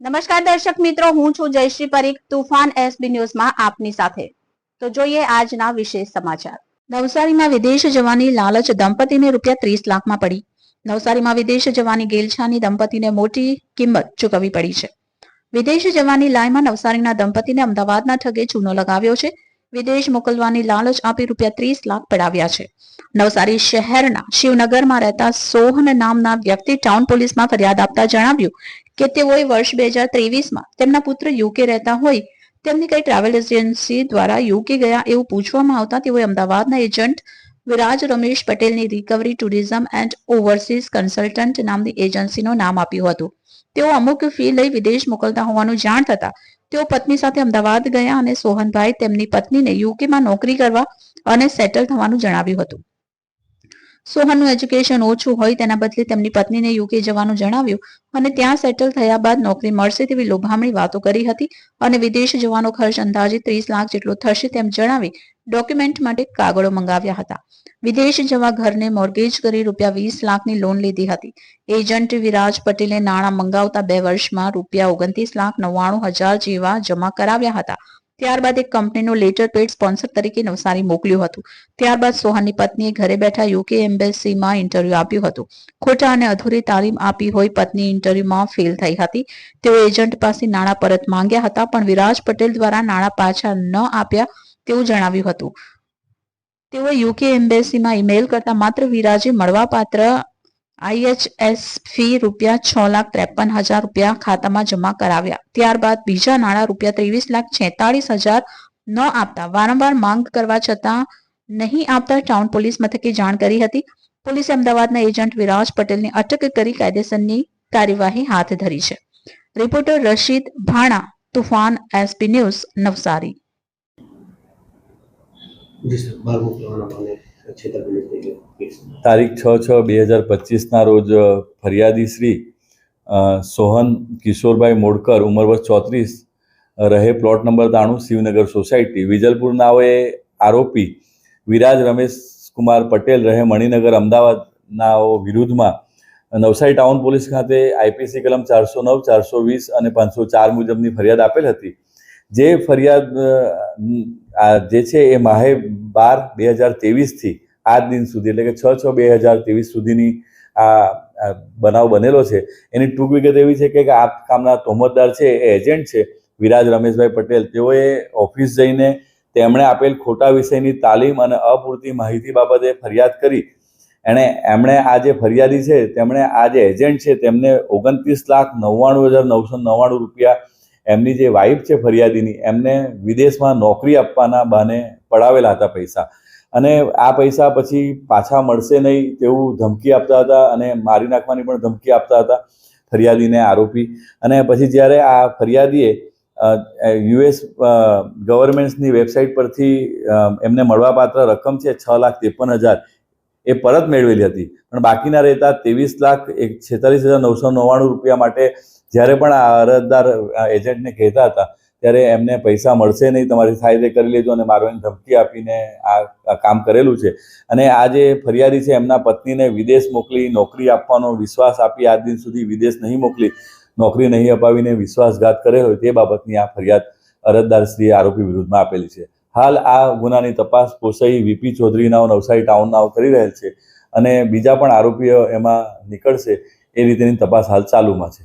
નમસ્કાર દર્શક મિત્રો, હું છું જયશ્રી પરીખ, તુફાન એસબી ન્યૂઝમાં આપની સાથે. તો જોઈએ આજના વિશેષ સમાચાર. નવસારીમાં વિદેશ જવાની લાલચ દંપતીને રૂપિયા ત્રીસ લાખમાં પડી. નવસારીમાં વિદેશ જવાની ગેલછાની દંપતીને મોટી કિંમત ચૂકવવી પડી છે. વિદેશ જવાની લાયમાં નવસારીના દંપતીને અમદાવાદના ઠગે ચૂનો લગાવ્યો છે. વિદેશ મોકલવાની લાલચ આપી રૂપિયા ત્રીસ લાખ પડાવ્યા છે. નવસારી શહેરના શિવનગરમાં રહેતા સોહન નામના વ્યક્તિ ટાઉન પોલીસમાં ફરિયાદ આપતા જણાવ્યું કે તેઓએ વર્ષ બે હજાર ત્રેવીસમાં તેમના પુત્ર યુકે રહેતા હોય. તેમની કઈ ટ્રાવેલ એજન્સી દ્વારા યુકે ગયા એવું પૂછવામાં આવતા તેઓએ અમદાવાદના એજન્ટ વિરાજ રમેશ પટેલની recovery tourism and overseas consultant નામની એજન્સીનું નામ આપ્યું હતું. તેઓ અમુક ફી લઈ વિદેશ મોકલતા હોવાનું જાણ થતા તેઓ પત્ની સાથે અમદાવાદ ગયા અને સોહનભાઈ તેમની પત્નીને યુકેમાં નોકરી કરવા અને સેટલ થવાનું જણાવ્યું હતું. સોહનનું એજ્યુકેશન ઓછું હોય તેના બદલે તેમની પત્નીને યુકે જવાનું જણાવ્યું અને ત્યાં સેટલ થયા બાદ નોકરી મળશે તેવી લોભામણી વાતો કરી હતી અને વિદેશ જવાનો ખર્ચ અંદાજે ત્રીસ લાખ જેટલો થશે તેમ જણાવી ડોક્યુમેન્ટ માટે કાગળો મંગાવ્યા હતા. વિદેશ જવા ઘરને મોર્ગેજ કરી રૂપિયા વીસ લાખની લોન લીધી હતી. એજન્ટ વિરાજ પટેલે નાણાં મંગાવતા બે વર્ષમાં રૂપિયા ઓગણત્રીસ લાખ નવ્વાણું હજાર જેવા જમા કરાવ્યા હતા. ત્યારબાદ એક કંપનીનું લેટર પેડ સ્પોન્સર તરીકે નવસારી મોકલ્યું હતું. ત્યારબાદ સોહાનની પત્નીએ ઘરે બેઠા યુકે એમ્બેસીમાં ઇન્ટરવ્યુ આપ્યું હતું. ખોટા અને અધૂરી તાલીમ આપી હોય પત્ની ઇન્ટરવ્યુમાં ફેલ થઈ હતી. તેઓ એજન્ટ પાસે નાણાં પરત માંગ્યા હતા, પણ વિરાજ પટેલ દ્વારા નાણાં પાછા ન આપ્યા તેવું જણાવ્યું હતું. તેઓ યુકે એમ્બેસીમાં ઈમેલ કરતા માત્ર વિરાજે મળવાપાત્ર આઈએચએસ ફી રૂપિયા છ લાખ ત્રેપન હજાર રૂપિયા ખાતામાં જમા કરાવ્યા. ત્યારબાદ બીજા નાણાં રૂપિયા ત્રેવીસ લાખ છેતાળીસ હજાર ન આપતા. વારંવાર માંગ કરવા છતાં નહીં આપતા ટાઉન પોલીસ મથકે જાણ કરી હતી. પોલીસે અમદાવાદના એજન્ટ વિરાજ પટેલની અટક કરી કાયદેસરની કાર્યવાહી હાથ ધરી છે. Reporter Rashid Bhana, Tufan, SP news Navsari. તારીખ છ છ બે હજાર પચીસના રોજ ફરિયાદી શ્રી સોહન કિશોરભાઈ મોડકર, ઉંમર વર્ષ ચોત્રીસ રહે પ્લોટ નંબર તાણું શિવનગર સોસાયટી. વિજલપુર નાઓએ આરોપી વિરાજ રમેશ કુમાર પટેલ રહે મણિનગર, અમદાવાદનાઓ વિરુદ્ધમાં. નવસારી ટાઉન પોલીસ ખાતે આઈપીસી કલમ ચારસો નવ, ચારસો વીસ અને પાંચસો ચાર મુજબની ફરિયાદ આપેલ હતી. જે ફરિયાદ જે છે એ માહે બાર બે હજાર ત્રેવીસથી આજ દિન સુધી, એટલે કે છ છ બે હજાર ત્રેવીસ સુધીની આ આ બનાવ બનેલો છે. એની ટૂંક વિગત એવી છે કે આ કામના તોમતદાર છે, એ એજન્ટ છે, વિરાજ રમેશભાઈ પટેલ. તેઓએ ઓફિસ જઈને તેમણે આપેલ ખોટા વિષયની તાલીમ અને અપૂરતી માહિતી બાબતે ફરિયાદ કરી. એણે, એમણે આ જે ફરિયાદી છે, તેમણે આ જે એજન્ટ છે, તેમને ઓગણત્રીસ લાખ નવ્વાણું હજાર નવસો નવ્વાણું રૂપિયા એમની જે વાઇફ છે ફરિયાદીની, એમને વિદેશમાં નોકરી આપવાના બહાને પડાવેલા હતા પૈસા. અને આ પૈસા પછી પાછા મળશે નહીં તેવું ધમકી આપતા હતા અને મારી નાખવાની પણ ધમકી આપતા હતા ફરિયાદીને આરોપી. અને પછી જ્યારે આ ફરિયાદીએ યુએસ ગવર્મેન્ટ્સની વેબસાઇટ પરથી એમને મળવાપાત્ર રકમ છે છ લાખ ત્રેપન હજાર એ પરત મેળવેલી હતી. પણ બાકીના રહેતા ત્રેવીસ લાખ એક છેતાલીસ હજાર નવસો નવ્વાણું રૂપિયા માટે જ્યારે પણ આ અરજદાર એજન્ટને કહેતા હતા ત્યારે એમને પૈસા મળશે નહીં, તમારી થાય કરી લેજો અને મારવાની ધમકી આપીને આ આ કામ કરેલું છે. અને આ જે ફરિયાદી છે, એમના પત્નીને વિદેશ મોકલી, નોકરી આપવાનો વિશ્વાસ આપી આજ દિન સુધી વિદેશ નહીં મોકલી, નોકરી નહીં અપાવીને વિશ્વાસઘાત હોય તે બાબતની આ ફરિયાદ અરજદાર શ્રી આરોપી વિરુદ્ધમાં આપેલી છે. હાલ આ ગુનાની તપાસ પોસઈ વીપી ચૌધરીનાઓ નવસારી ટાઉનનાઓ કરી રહેલ છે અને બીજા પણ આરોપીઓ એમાં નીકળશે એ રીતેની તપાસ હાલ ચાલુમાં છે.